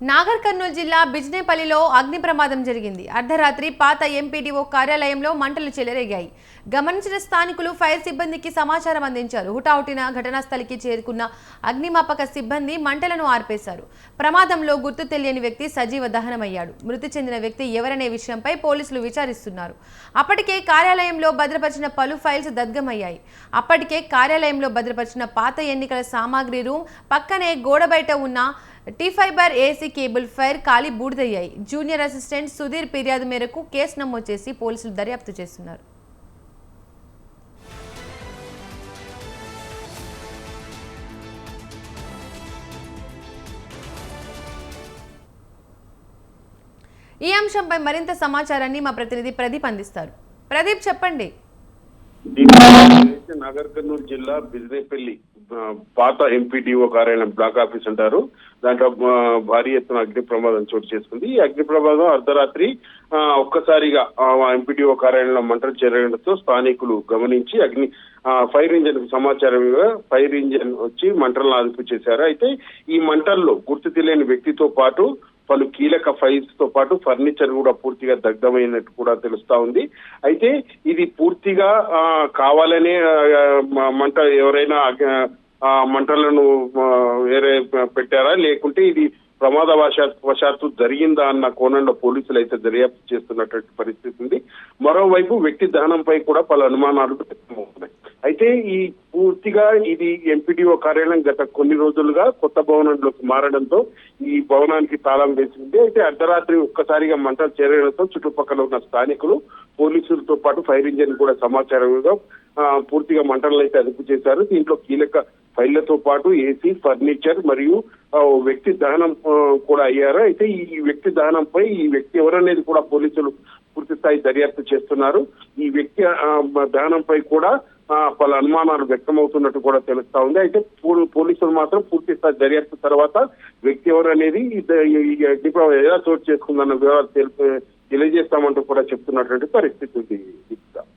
నాగర్ కర్నూలు జిల్లా బిజ్నేపల్లిలో అగ్ని ప్రమాదం జరిగింది. అర్ధరాత్రి పాత ఎంపీడీఓ కార్యాలయంలో మంటలు చెలరేగాయి. గమనించిన స్థానికులు ఫైర్ సిబ్బందికి సమాచారం అందించారు. హుటాహుటిన ఘటనా స్థలికి చేరుకున్న అగ్నిమాపక సిబ్బంది మంటలను ఆర్పేశారు. ప్రమాదంలో గుర్తు తెలియని వ్యక్తి సజీవ దహనమయ్యాడు. మృతి చెందిన వ్యక్తి ఎవరనే విషయంపై పోలీసులు విచారిస్తున్నారు. అప్పటికే కార్యాలయంలో భద్రపరిచిన పలు ఫైల్స్ దగ్ధమయ్యాయి. అప్పటికే కార్యాలయంలో భద్రపరిచిన పాత ఎన్నికల సామాగ్రి రూమ్ పక్కనే గోడ బయట ఉన్న T fibre AC cable fire కాలి బూడిదయ్యాయి. జూనియర్ అసిస్టెంట్ సుధీర్ ఫిర్యాదు మేరకు కేసు నమోదు చేసి పోలీసులు దర్యాప్తు చేస్తున్నారు. ఈ అంశంపై మరింత సమాచారాన్ని మా ప్రతినిధి ప్రదీప్ అందిస్తారు. ప్రదీప్ చెప్పండి. వచ్చేసి నాగర్ కర్నూలు జిల్లా బిజినేపల్లి పాత ఎంపీడీఓ కార్యాలయం బ్లాక్ ఆఫీస్ అంటారు. దాంట్లో భారీ ఎత్తున అగ్ని ప్రమాదం చోటు చేసుకుంది. ఈ అగ్ని ప్రమాదం అర్ధరాత్రి ఆ, ఒక్కసారిగా ఎంపీడీఓ కార్యాలయంలో మంటలు చేరడంతో స్థానికులు గమనించి అగ్ని ఆ, ఫైర్ ఇంజన్కు సమాచారం ఫైర్ ఇంజన్ వచ్చి మంటలను అదుపు చేశారు. అయితే ఈ మంటల్లో గుర్తు తెలియని వ్యక్తితో పాటు పలు కీలక ఫైల్స్తో పాటు ఫర్నిచర్ కూడా పూర్తిగా దగ్ధమైనట్టు కూడా తెలుస్తా ఉంది. అయితే ఇది పూర్తిగా ఆ, కావాలనే మంట ఎవరైనా ఆ, మంటలను వేరే పెట్టారా? లేకుంటే ఇది ప్రమాద వశాత్తు జరిగిందా అన్న కోణంలో పోలీసులు అయితే దర్యాప్తు చేస్తున్నటువంటి పరిస్థితి ఉంది. మరోవైపు వ్యక్తి దహనంపై కూడా పలు అనుమానాలు అయితే ఈ పూర్తిగా ఇది ఎంపీడీఓ కార్యాలయం గత కొన్ని రోజులుగా కొత్త భవనంలోకి మారడంతో ఈ భవనానికి తాళం వేసింది. అయితే అర్ధరాత్రి ఒక్కసారిగా మంటలు చేరడంతో చుట్టుపక్కల ఉన్న స్థానికులు పోలీసులతో పాటు ఫైర్ ఇంజిన్ కూడా సమాచారంగా పూర్తిగా మంటలను అయితే అదుపు చేశారు. దీంట్లో కీలక ఫైళ్ళతో పాటు ఏసీ ఫర్నిచర్ మరియు వ్యక్తి దహనం కూడా అయ్యారు. అయితే ఈ వ్యక్తి దహనంపై ఈ వ్యక్తి ఎవరనేది కూడా పోలీసులు పూర్తి స్థాయి దర్యాప్తు చేస్తున్నారు. ఈ వ్యక్తి దహనంపై కూడా పలు అనుమానాలు వ్యక్తమవుతున్నట్టు కూడా తెలుస్తా ఉంది. అయితే పో- పోలీసులు మాత్రం పూర్తి స్థాయి దర్యాప్తు తర్వాత వ్యక్తి ఎవరు అనేది ఎలా చోటు చేసుకుందన్న వివరాలు తెలుపు తెలియజేస్తామంటూ కూడా చెప్తున్నటువంటి పరిస్థితి ఉంది.